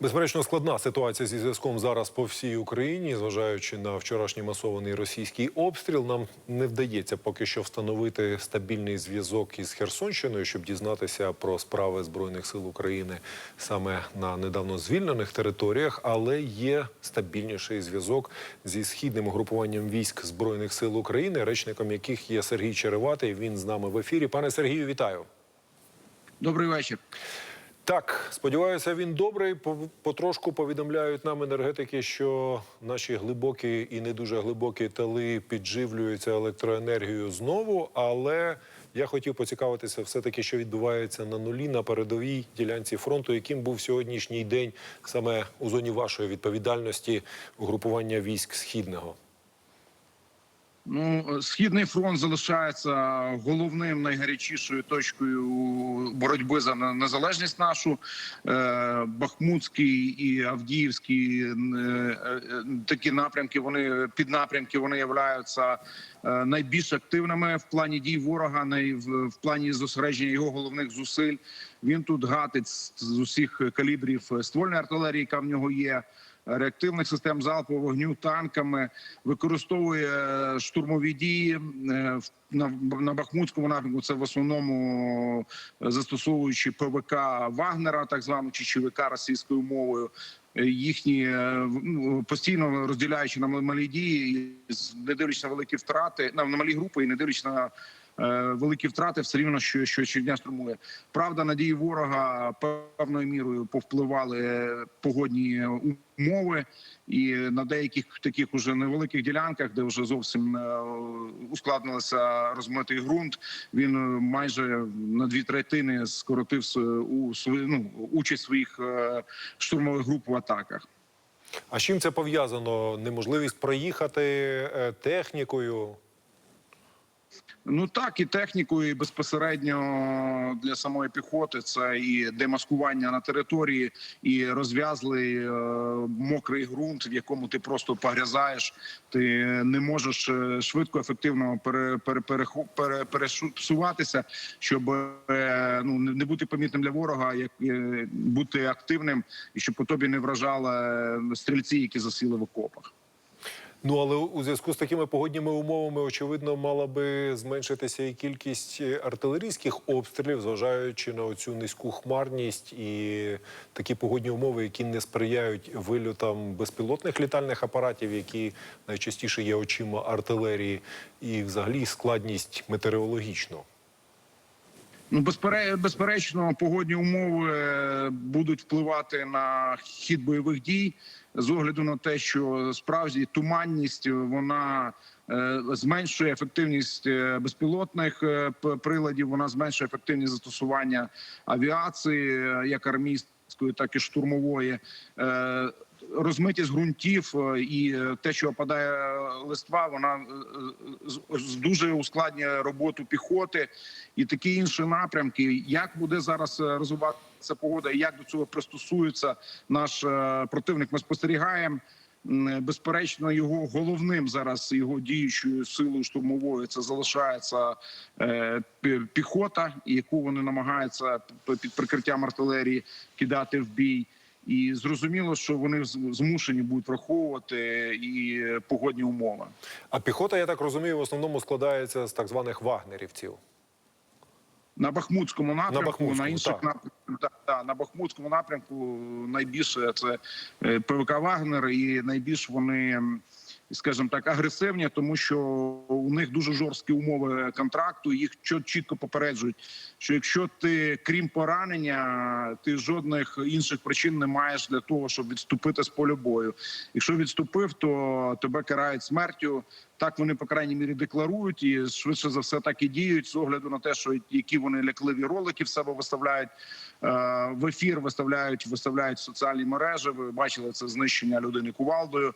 Безперечно, складна ситуація зі зв'язком зараз по всій Україні, зважаючи на вчорашній масований російський обстріл. Нам не вдається поки що встановити стабільний зв'язок із Херсонщиною, щоб дізнатися про справи збройних сил України саме на недавно звільнених територіях, але є стабільніший зв'язок зі східним угрупуванням військ збройних сил України, речником яких є Сергій Череватий. Він з нами в ефірі. Пане Сергію, вітаю. Добрий вечір. Так, сподіваюся, він добрий. По- Потрошку повідомляють нам енергетики, що наші глибокі і не дуже глибокі тили підживлюються електроенергією знову. Але я хотів поцікавитися, все таки, що відбувається на нулі на передовій ділянці фронту, яким був сьогоднішній день саме у зоні вашої відповідальності угрупування військ східного. Ну, східний фронт залишається головним найгарячішою точкою боротьби за незалежність нашу. Е, Бахмутський і Авдіївський е, е, такі напрямки. Вони піднапрямки вони являються найбільш активними в плані дій ворога, в, плані зосередження його головних зусиль. Він тут гатить з усіх калібрів ствольної артилерії, яка в нього є. Реактивних систем залпового вогню танками використовує е, штурмові дії е, на, Бахмутському напрямку. Це в основному е, застосовуючи ПВК Вагнера, так звану чи ЧВК російською мовою. Їхні ну, постійно розділяючи на малі дії, не дивлячись на великі втрати, на, малі групи і не дивлячись на великі втрати, все рівно що, що щодня штурмує. Правда, надії ворога певною мірою повпливали погодні умови, і на деяких таких уже невеликих ділянках, де вже зовсім е, ускладнилося розмитий ґрунт, він е, майже на дві третини скоротив у свою ну, участь своїх е, штурмових груп в атаках. А з чим це пов'язано? Неможливість проїхати е, технікою? Ну так і технікою, і безпосередньо для самої піхоти це і демаскування на території, і розв'язлий е, мокрий ґрунт, в якому ти просто погрязаєш. Ти не можеш е, швидко, ефективно пере, пересуватися, щоб е, ну не не бути помітним для ворога, як е, бути активним, і щоб по тобі не вражали е, стрільці, які засіли в окопах. Ну але у зв'язку з такими погодніми умовами, очевидно, мала би зменшитися і кількість е, артилерійських обстрілів, зважаючи на цю низьку хмарність і такі погодні умови, які не сприяють вильотам безпілотних літальних апаратів, які найчастіше є очима артилерії, і взагалі складність метеорологічну. Ну, безпере- безперечно, погодні умови е, будуть впливати на хід бойових дій з огляду на те, що справді туманність вона е, зменшує ефективність е, безпілотних приладів. Вона зменшує ефективність застосування авіації, як армійської, так і штурмової. Е, Розмитість ґрунтів е, і е, те, що опадає листва, вона е, з- з- дуже ускладнює роботу піхоти і такі інші напрямки. Як буде зараз розвиватися погода, і як до цього пристосується наш противник? Ми спостерігаємо. Безперечно, його головним зараз його діючою силою штурмовою це залишається піхота, яку вони намагаються під прикриттям артилерії кидати в бій. І зрозуміло, що вони змушені будуть враховувати і погодні умови. А піхота, я так розумію, в основному складається з так званих вагнерівців. На Бахмутському напрямку, на, Бахмутському, інших так. напрямках да, да, на Бахмутському напрямку найбільше це е, ПВК Вагнер, і найбільш вони, скажімо так, агресивні, тому що у них дуже жорсткі умови контракту. Їх чітко попереджують, що якщо ти крім поранення, ти жодних інших причин не маєш для того, щоб відступити з поля бою. Якщо відступив, то тебе карають смертю. Так вони по крайній мірі декларують і швидше за все так і діють з огляду на те, що які вони лякливі ролики в себе виставляють е, в ефір, виставляють, виставляють в соціальні мережі. Ви бачили це знищення людини кувалдою,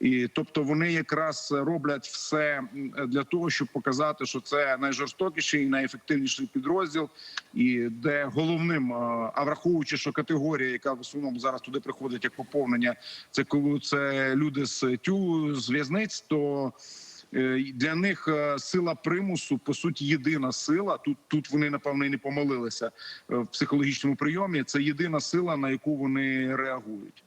і тобто вони якраз роблять все для того, щоб показати, що це найжорстокіший і найефективніший підрозділ, і де головним, е, а враховуючи, що категорія, яка в основному зараз туди приходить як поповнення, це коли це люди з тю з в'язниць, то Е, Для них е, сила примусу по суті єдина сила. Тут тут вони напевно і не помилилися в психологічному прийомі. Це єдина сила, на яку вони реагують.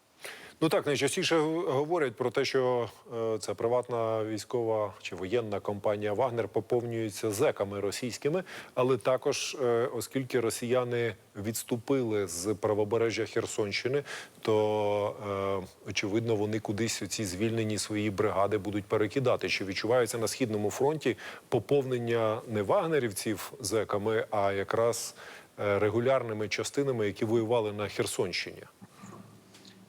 Ну так найчастіше говорять про те, що е, це приватна військова чи воєнна компанія Вагнер поповнюється зеками російськими, але також, е, оскільки росіяни відступили з правобережжя Херсонщини, то е, очевидно вони кудись ці звільнені свої бригади будуть перекидати. Що відчувається на східному фронті поповнення не вагнерівців зеками, а якраз е, регулярними частинами, які воювали на Херсонщині.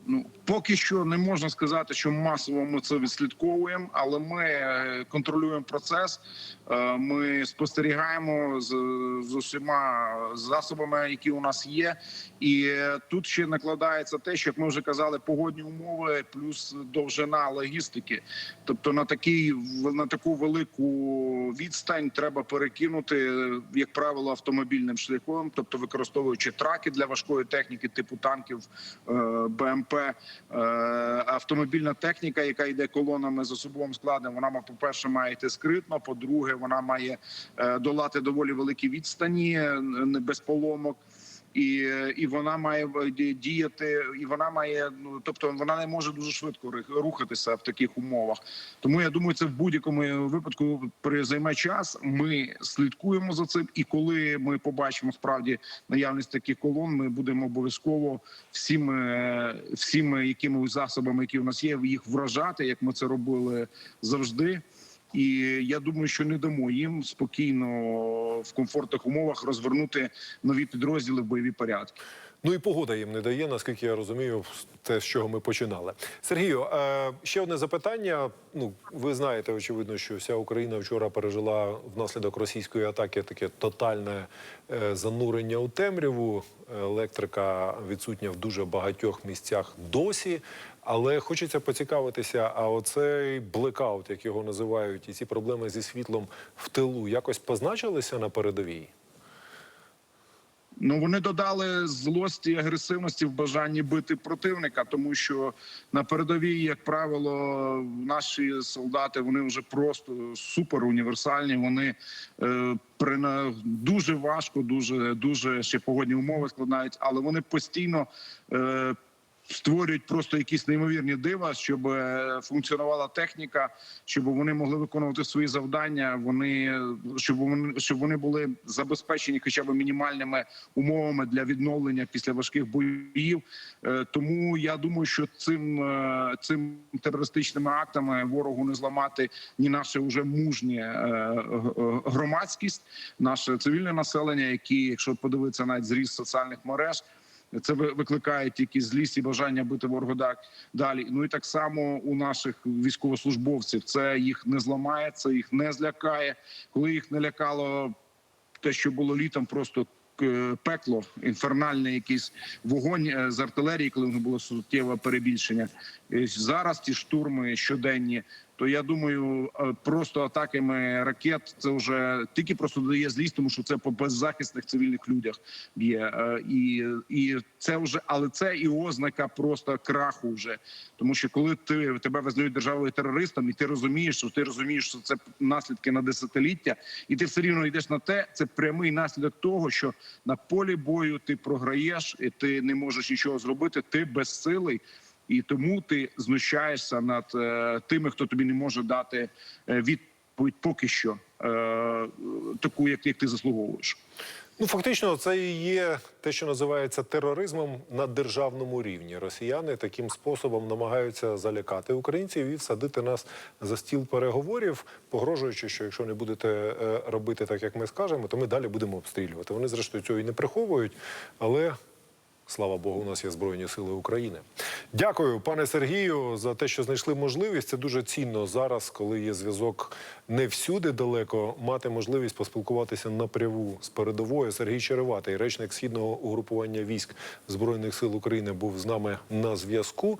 Ну поки що не можна сказати, що масово ми це відслідковуємо, але ми е, контролюємо процес. е, Ми спостерігаємо з, з усіма засобами, які у нас є, і е, тут ще накладається те, що як ми вже казали, погодні умови плюс довжина логістики. Тобто на такий на таку велику відстань треба перекинути, як правило, автомобільним шляхом, тобто використовуючи траки для важкої техніки, типу танків е, БМП. Е, Автомобільна техніка, яка йде колонами з особовим складом, вона по перше має йти скритно. По-друге, вона має е, долати доволі великі відстані е, без поломок. І, е, і вона має е, діяти, і вона має ну тобто вона не може дуже швидко рухатися в таких умовах. Тому я думаю, це в будь-якому випадку займе час. Ми слідкуємо за цим, і коли ми побачимо справді наявність таких колон, ми будемо обов'язково всім, е, всім якими засобами, які у нас є, їх вражати, як ми це робили завжди. І я думаю, що не дамо їм спокійно в комфортних умовах розвернути нові підрозділи в бойові порядки. Ну і погода їм не дає, наскільки я розумію, те, з чого ми починали. Сергію, е, ще одне запитання. Ну, ви знаєте, очевидно, що вся Україна вчора пережила внаслідок російської атаки таке тотальне е, занурення у темряву. Електрика відсутня в дуже багатьох місцях досі. Але хочеться поцікавитися, а оцей блекаут, як його називають, і ці проблеми зі світлом в тилу якось позначилися на передовій? Ну вони додали злості і агресивності в бажанні бити противника, тому що на передовій, як правило, наші солдати вони вже просто супер універсальні. Вони е, при дуже важко, дуже дуже ще погодні умови складають, але вони постійно. Е, Створюють просто якісь неймовірні дива, щоб е, функціонувала техніка, щоб вони могли виконувати свої завдання. Вони щоб вони щоб вони були забезпечені, хоча б мінімальними умовами для відновлення після важких боїв. Е, Тому я думаю, що цим е, цим терористичними актами ворогу не зламати ні наше уже мужнє громадськість, наше цивільне населення, які, якщо подивитися навіть зріст соціальних мереж. Це ви- викликає тільки злість і бажання бити ворогу далі. Ну і так само у наших військовослужбовців це їх не зламає, це їх не злякає. Коли їх не лякало те, що було літом, просто е, пекло, інфернальний якийсь вогонь е, з артилерії, коли не було суттєве перебільшення. Е, Зараз ті штурми щоденні. То я думаю, просто атаками ракет це вже тільки просто додає злість, тому що це по беззахисних цивільних людях б'є. Е, І, і це вже, але це і ознака просто краху вже. Тому що коли ти тебе визнають державою терористом, і ти розумієш, що ти розумієш, що це наслідки на десятиліття, і ти все рівно йдеш на те. Це прямий наслідок того, що на полі бою ти програєш, і ти не можеш нічого зробити. Ти безсилий. І тому ти знущаєшся над е, тими, хто тобі не може дати е, відповідь поки що е, таку, як, ти заслуговуєш. Ну, фактично, це і є те, що називається тероризмом на державному рівні. Росіяни таким способом намагаються залякати українців і всадити нас за стіл переговорів, погрожуючи, що якщо не будете робити так, як ми скажемо, то ми далі будемо обстрілювати. Вони, зрештою, цього і не приховують, але. Слава Богу, у нас є Збройні Сили України. Дякую, пане Сергію, за те, що знайшли можливість. Це дуже цінно зараз, коли є зв'язок не всюди далеко, мати можливість поспілкуватися напряму з передовою. Сергій Череватий, речник східного угрупування військ Збройних сил України, був з нами на зв'язку.